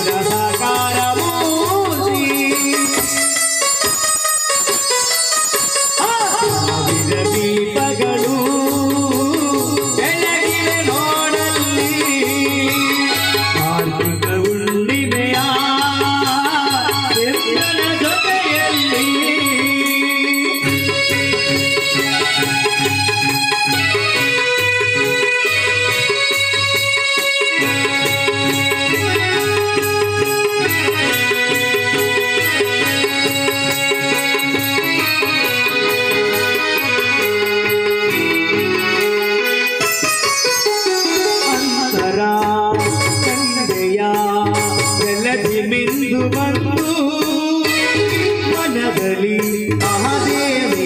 Honduras. जगली महादेव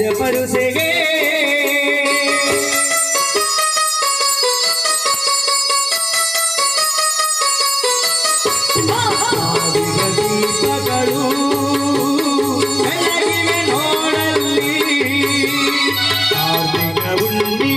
ಸಿದ್ಧಪಡಿಸಿವೆ ನೋಡಲ್ಲಿ ಆರ್ಥಿಕ ಉಂಡಿ